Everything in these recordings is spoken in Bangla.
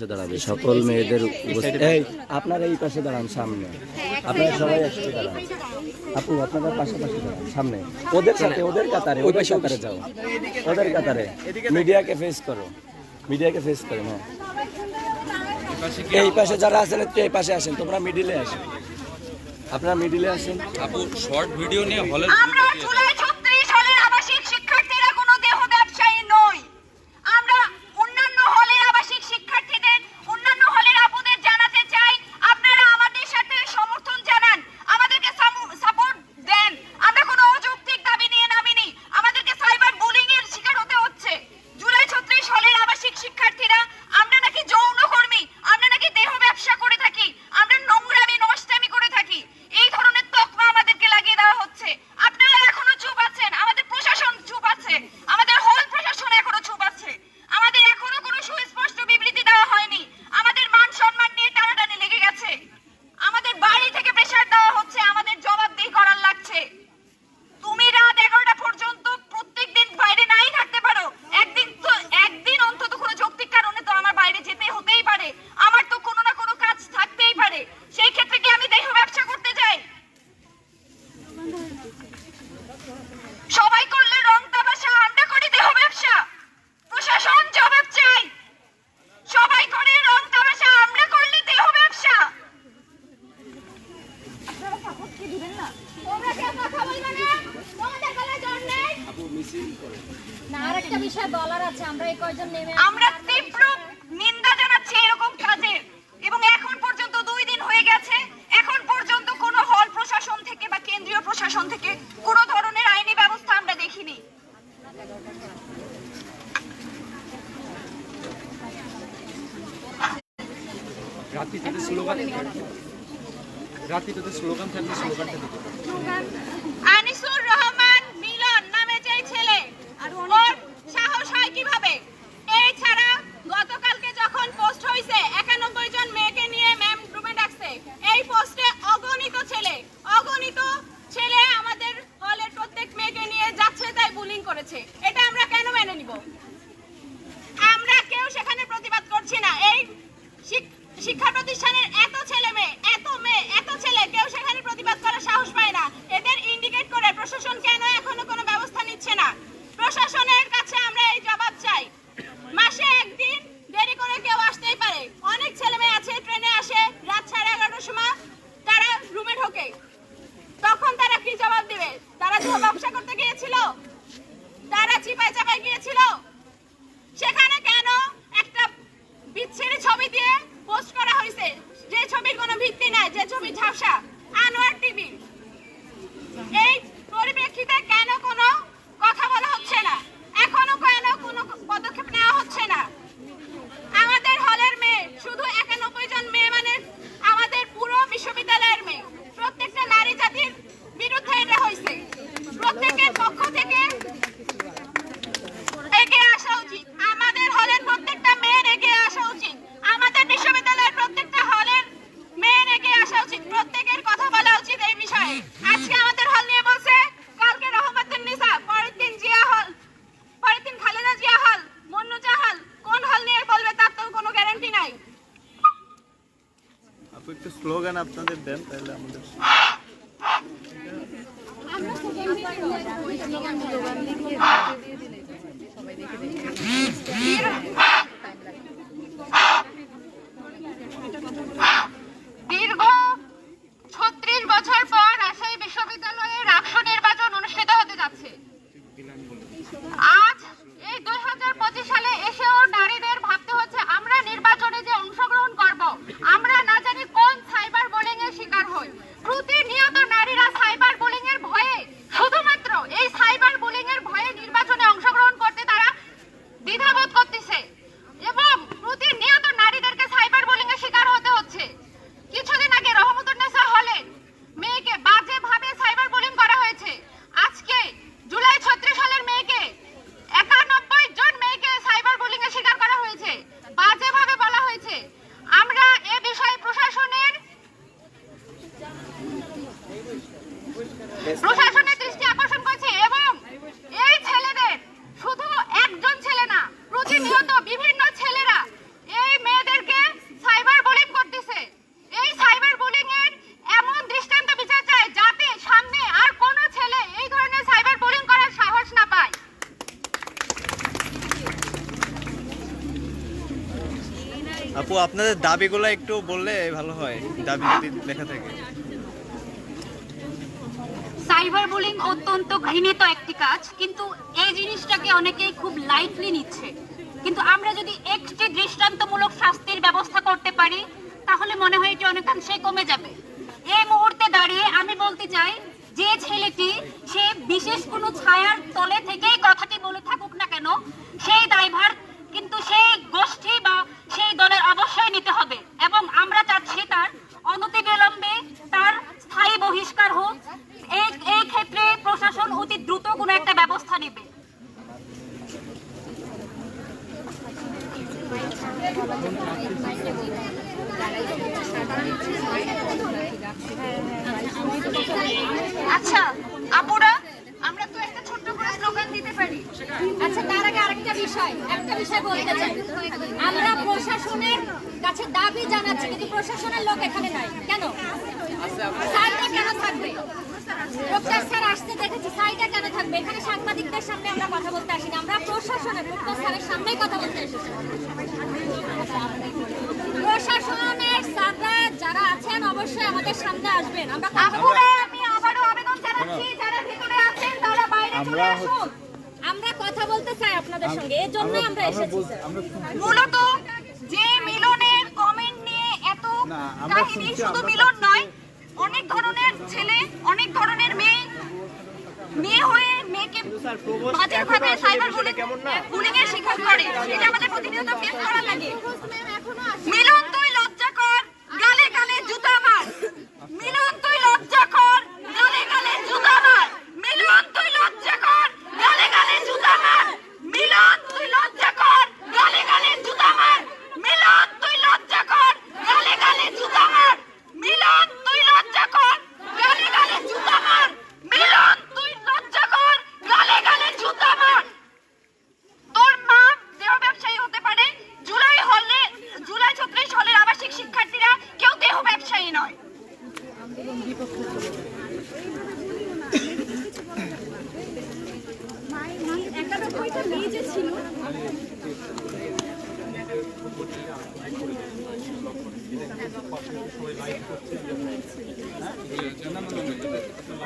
পাশে দাঁড়াবে সকল মেয়েদের এই আপনারা এই পাশে দাঁড়ান সামনে। আপনারা সবাই একসাথে দাঁড়ান। আপু আপনারা পাশাপাশি দাঁড়ান সামনে। ওদের সাথে ওদের কাতারে ওদের কাতারে যাও। ওদের কাতারে। মিডিয়াকে ফেস করো। মিডিয়াকে ফেস করো হ্যাঁ। এই পাশে যারা আছেন একটু এই পাশে আসেন তোমরা মিডিলে আসেন আপনারা মিডিলে আসেন। আপু শর্ট ভিডিও নিয়ে হলে রাত্রি তাদের স্লোগান রাত্রি তাদের স্লোগান থাকবে স্লোগানটা দিতে আপু একটু স্লোগান আপনাদের দেন তাহলে আমাদের সবাই দেখে একজন ছেলে না, প্রতিনিয়ত বিভিন্ন ছেলেরা। এই মেয়েদেরকে সাইবার বোলিং করতেছে। এই সাইবার বুলিং এর এমন দৃষ্টান্ত বিচার চায় যাতে সামনে আর কোনো ছেলে এই ধরনের সাইবার বোলিং করার সাহস না পায়। আপু, আপনাদের দাবিগুলো একটু বললে ভালো হয়, দাবি যদি লেখা থাকে। সাইবার বুলিং অত্যন্ত ঘৃণিত একটি কাজ, কিন্তু এই জিনিসটাকে অনেকেই খুব লাইটলি নিচ্ছে। কিন্তু আমরা যদি একটি দৃষ্টান্তমূলক শাস্তির ব্যবস্থা করতে পারি, তাহলে মনে হয় এটি অনেকাংশে কমে যাবে। এই মুহূর্তে দাঁড়িয়ে আমি বলতে চাই, যে ছেলেটি, সে বিশেষ কোনো ছায়ার তলে থেকেই কথাটি বলে থাকুক না কেন, সেই দায়ভার কিন্তু সেই গোষ্ঠী বা সেই দলের অবশ্যই নিতে হবে। এবং আমরা চাচ্ছি তার অনতিবিলম্বে তার স্থায়ী বহিষ্কার হোক এই ক্ষেত্রে প্রশাসন অতি দ্রুত কোনো একটা ব্যবস্থা নেবে। আচ্ছা আপুরা আমরা তো একটা ছোট্ট করে স্লোগান দিতে পারি। আচ্ছা তার আগে আরেকটা বিষয় একটা বিষয় বলতে চাই। আমরা প্রশাসনের কাছে দাবি জানাচ্ছি কিন্তু প্রশাসনের লোক এখানে নাই। কেন? সাইডে কেন থাকবে? প্রফেসর স্যার আসতে দেখেছি সাইডে কেন থাকবে? এখানে সাংবাদিকদের সামনে আমরা কথা বলতে আসিনি আমরা প্রশাসনের প্রফেসর স্যারের সামনেই কথা বলতে এসেছি। প্রশাসনের স্যাররা যারা আছেন অবশ্যই আমাদের সামনে আসবেন। আমরা কথা আমি আবারও আবেদন জানাচ্ছি যারা ভিতরে আছেন তারা বাইরে চলে আসুন। আমরা কথা বলতে চাই আপনাদের সঙ্গে এর জন্যই আমরা এসেছি মূলত যে মিলনের কমেন্ট নিয়ে এত কাহিনী শুধু মিলন নয় অনেক ধরনের ছেলে অনেক ধরনের মেয়ে মেয়ে হয়ে মেয়েকে বাজে ভাবে সাইবার বুলিং এর শিকার করে। এটা আমাদের প্রতিনিয়ত ফেস করা লাগে। মিলন তুই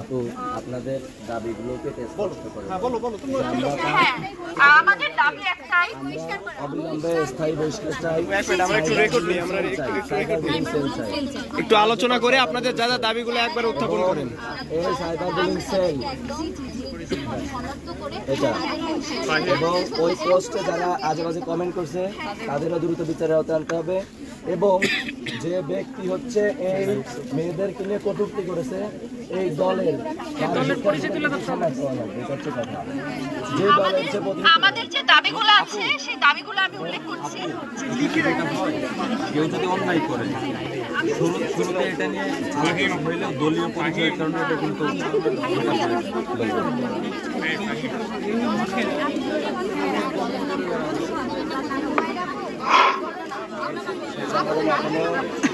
আপু আপনাদের দাবিগুলোকে স্পষ্ট করেন আমাদের দাবি একটাই। অবিলম্বে স্থায়ী বহিষ্কার চাই এক মিনিট, আমরা একটু আলোচনা করে আপনাদের যা যা দাবিগুলো একবার উত্থাপন করেন। এই সাইবার বুলিং সেল। এটা। এবং ওই পোস্টে যারা আজে বাজে কমেন্ট করছে তাদেরও দ্রুত বিচারে আওতায় আনতে হবে। এবং যে ব্যক্তি হচ্ছে এই মেয়েদেরকে নিয়ে কটূক্তি করেছে এই দলের আমাদের যে দাবিগুলো আছে সেই দাবিগুলো আমি উল্লেখ করছি। কেউ যদি অন্যায় করে শুরু শুরুতে এটা নিয়ে আলোচনা হইলেও দলীয় পরিচয়ের কারণে এটা কিন্তু এখনও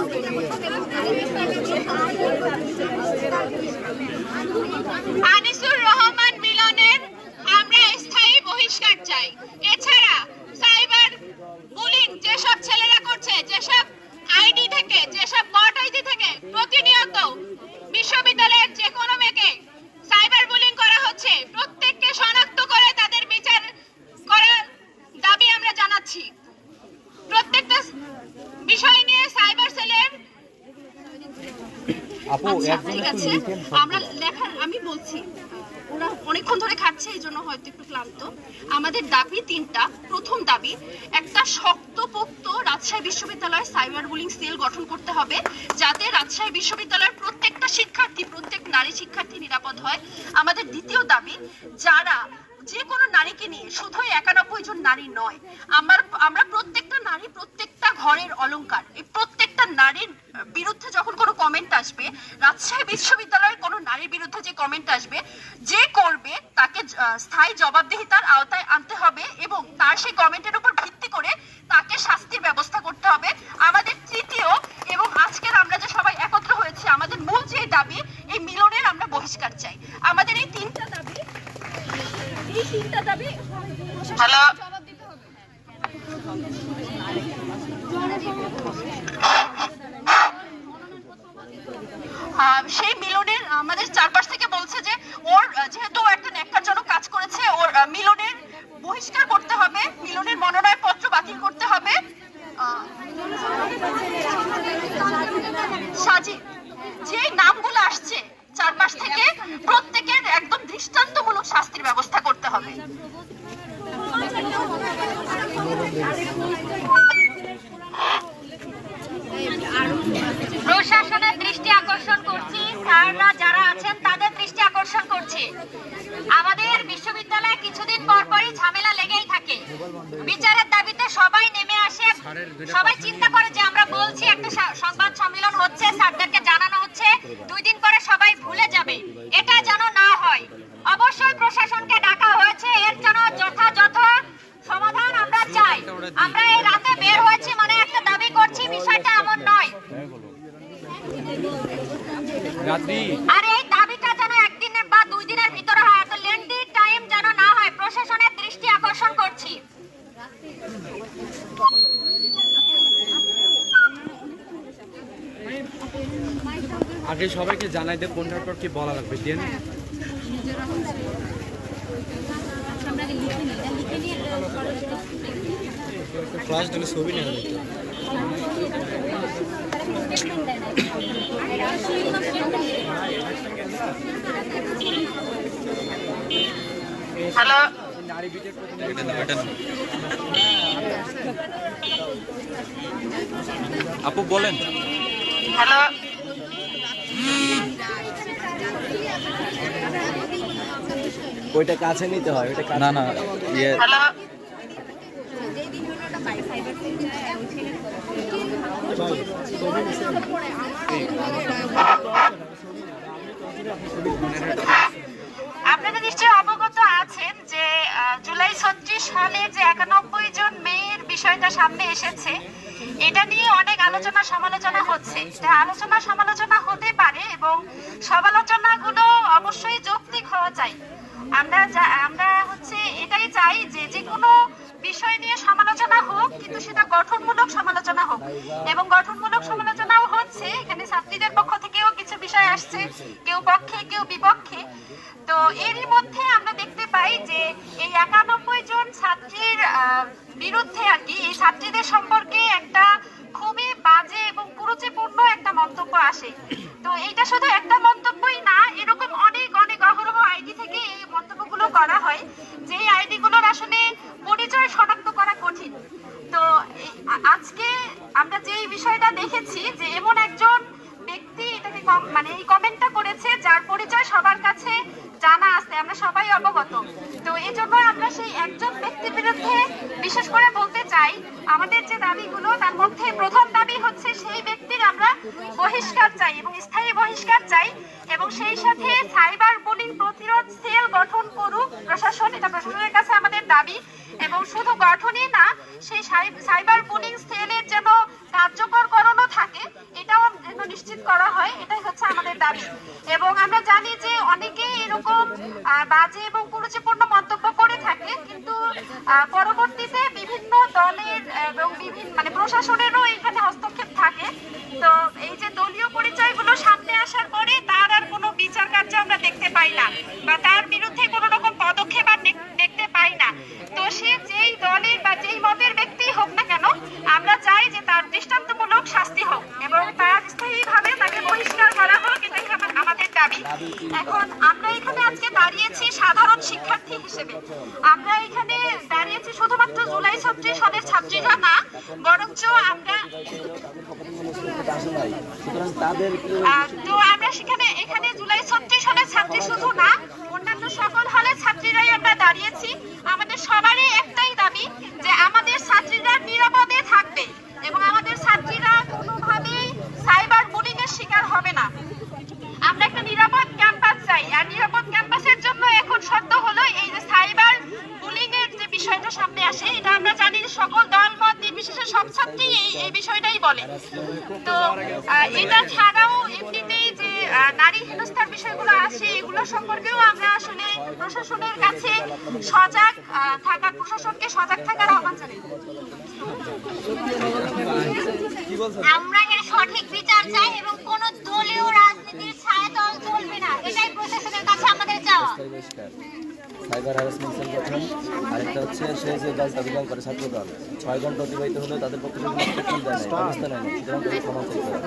Thank you. লিখেন আমরা লেখার আমি বলছি ওরা অনেকক্ষণ ধরে খাচ্ছে এই জন্য হয়তো একটু ক্লান্ত। আমাদের দাবি তিনটা। প্রথম দাবি একটা শক্তপোক্ত রাজশাহী বিশ্ববিদ্যালয় সাইবার বুলিং সেল গঠন করতে হবে যাতে রাজশাহী বিশ্ববিদ্যালয়ের প্রত্যেকটা শিক্ষার্থী প্রত্যেক নারী শিক্ষার্থী নিরাপদ হয়। আমাদের দ্বিতীয় দাবি যারা যে কোনো নারীকে নিয়ে, শুধুই একানব্বই জন নারী নয়, আমার, আমরা প্রত্যেকটা নারী প্রত্যেকটা ঘরের অলংকার, এই প্রত্যেকটা নারীর বিরুদ্ধে যখন কোনো কমেন্ট আসবে, রাজশাহী বিশ্ববিদ্যালয়ের কোনো নারীর বিরুদ্ধে যে কমেন্ট আসবে, যে করবে, তাকে স্থায়ী জবাবদিহিতার আওতায় আনতে হবে এবং তার সেই কমেন্টের উপর ভিত্তি করে তাকে শাস্তির ব্যবস্থা করতে হবে আমাদের তৃতীয় এবং আজকের আমরা যে সবাই একত্র হয়েছে আমাদের মূল যে দাবি এই মিলনের আমরা বহিষ্কার চাই আমাদের এই তিনটা দাবি এই তিনটা দাবি হ্যালো আহ, সেই মিলনের আমাদের চারপাশ থেকে বলছে যে ওর আহ, যেহেতু ও একটা ন্যাক্কারজনক কাজ করেছে ওর আহ, মিলনের বহিষ্কার করতে হবে মিলনের মনোনয়ন পত্র বাতিল করতে হবে আহ, সাজি যে নামগুলো আসছে চারপাশ থেকে প্রত্যেকের একদম দৃষ্টান্তমূলক শাস্তির ব্যবস্থা করতে হবে প্রশাসনের দৃষ্টি আকর্ষণ করছি স্যাররা যারা আছেন তাদের দৃষ্টি আকর্ষণ করছি আমাদের বিশ্ববিদ্যালয়ে কিছুদিন পর পরই ঝামেলা লেগেই থাকে বিচারের দাবিতে সবাই নেমে আসে সবাই চিন্তা করে যে আমরা বলছি একটা সা- সংবাদ সম্মেলন হচ্ছে স্যারদেরকে জানানো হচ্ছে দুই দিন পরে সবাই ভুলে যাবে এটা যেন না হয় অবশ্যই প্রশাসনকে ডাকা হয়েছে এর জন্য যথাযথ সমাধান আমরা চাই আমরা এই রাতে বের হয়েছি মানে একটা দাবি করছি বিষয়টা এমন নয় রাত্রি আর এই দাবিটা যেন একদিনের বা দুই দিনের ভিতরে হয় এত লেন্দি টাইম যেন না হয় প্রশাসনের দৃষ্টি আকর্ষণ করছি আগে সবাইকে জানাই দে কোনটার পর কি বলা লাগবে দেন ফ্লাশ দিলে ছবি নেওয়া হ্যালো আপু বলেন। হ্যালো ওইটা কাছে নিতে হয় ওইটা না না ইয়ে আপনারা নিশ্চয়ই অবগত আছেন যে জুলাই ছত্রিশ সালে যে একানব্বই জন মেয়ের বিষয়টা সামনে এসেছে এটা নিয়ে অনেক আলোচনা সমালোচনা হচ্ছে। আলোচনা সমালোচনা হতে পারে এবং সমালোচনাগুলো অবশ্যই যৌক্তিক হওয়া চাই। আমরা আমরা হচ্ছে এটাই চাই যে যে কোনো বিষয় নিয়ে সমালোচনা হোক, কিন্তু সেটা গঠনমূলক সমালোচনা হোক। এবং গঠনমূলক সমালোচনাও হচ্ছে, এখানে ছাত্রীদের পক্ষ থেকেও কিছু বিষয় আসছে, কেউ পক্ষে, কেউ বিপক্ষে। তো এরই মধ্যে আমরা দেখতে পাই যে এই একানব্বই জন ছাত্রীর বিরুদ্ধে আর কি, এই ছাত্রীদের সম্পর্কে একটা বাজে এবং কুরুচিপূর্ণ একটা মন্তব্য আসে। তো এইটা শুধু একটা মন্তব্যই না, এরকম অনেক অনেক অহরহ আইডি থেকে এই মন্তব্যগুলো করা হয় যে আইডি গুলোর আসলে পরিচয় শনাক্ত করা কঠিন। তো আজকে আমরা যে বিষয়টা দেখেছি যে এমন একজন ব্যক্তি এটাকে মানে এই কমেন্টটা করেছে, যার পরিচয় সবার কাছে জানা আছে, আমরা সবাই অবগত। তো এই জন্য আমরা সেই একজন ব্যক্তির বিরুদ্ধে বিশেষ করে বলতে চাই, আমাদের যে দাবিগুলো, তার মধ্যে প্রথম দাবি হচ্ছে সেই ব্যক্তির আমরা বহিষ্কার চাই এবং স্থায়ী বহিষ্কার চাই এবং সেই সাথে সাইবার বুলিং প্রতিরোধ সেল গঠন করুক। প্রশাসন, এটা প্রশাসনের কাছে আমাদের দাবি এবং শুধু গঠনই না, সেই সাই- সাইবার বুলিং সেলের যেন কার্যকরকরণও থাকে, এটাও যেন নিশ্চিত করা হয়, এটাই হচ্ছে আমাদের দাবি। এবং আমরা জানি যে অনেকে এরকম বাজে এবং কুরুচিপূর্ণ মন্তব্য করে থাকে, কিন্তু পরবর্তীতে বিভিন্ন দলের, এবং বিভিন্ন মানে প্রশাসনেরও এখানে হস্তক্ষেপ থাকে। তো এই যে দলীয় পরিচয়গুলো সামনে আসার পরে তার আর কোনো বিচার কার্য আমরা দেখতে পাই না বা তার বিরুদ্ধে কোনো রকম পদক্ষেপ আর দেখ- দেখতে পাই না তো সে যেই দলের বা যেই মতের ব্যক্তি হোক না কেন আমরা চাই যে তার দৃষ্টান্তমূলক শাস্তি হোক এবং তার স্থায়ীভাবে তাকে বহিষ্কার করা হোক এটাই আমার- আমাদের দাবি এখন আমরা এখানে আজকে দাঁড়িয়েছি সাধারণ শিক্ষার্থী হিসেবে আমরা এখানে দাঁড়িয়েছি শুধুমাত্র জুলাই ছাত্রী সদের ছাত্রীরা না বরঞ্চ আমরা আসে নাই সুতরাং তাদেরকে আহ, তো আমরা সেখানে, এখানে জুলাই ছত্রিশ হলে ছাত্রী শুধু না, অন্যান্য সকল হলে ছাত্রীরাই আমরা দাঁড়িয়েছি। আমাদের সবারই একটাই দাবি যে আমাদের ছাত্রীরা নিরাপদে থাকবে এবং আমাদের ছাত্রীরা কোনোভাবেই সাইবার বুলিং এর শিকার হবে না আমরা একটা নিরাপদ ক্যাম্পাস চাই আর নিরাপদ ক্যাম্পাসের জন্য এখন শর্ত হলো এই যে সাইবার বুলিং এর যে বিষয়টা সামনে আসে এটা আমরা জানি যে সকল দল মত নির্বিশেষে সব ছাত্রী এই এই বিষয়টাই বলে তো আহ, এটা ছাড়াও এমনিতেই যে আহ, নারী হেনস্থার বিষয়গুলো আসে এগুলো সম্পর্কেও আমরা আসলে প্রশাসনের কাছে সজাগ প্রশাসনকে সজাগ থাকার আহ্বান জানাই। আমরা এর সঠিক বিচার চাই এবং কোন দলীয় রাজনীতির চলবে না। এটাই প্রশাসনের কাছে আমাদের চাওয়া। সাইবার হ্যারাসমেন্ট সেল গঠন আরেকটা হচ্ছে সে যে বিলং করে ছাত্র দল। ছয় ঘণ্টা অতিবাহিত হলেও তাদের পক্ষে কোনো স্টেটমেন্ট না নেয় সুতরাং তাদের ক্ষমা চাইতে হবে।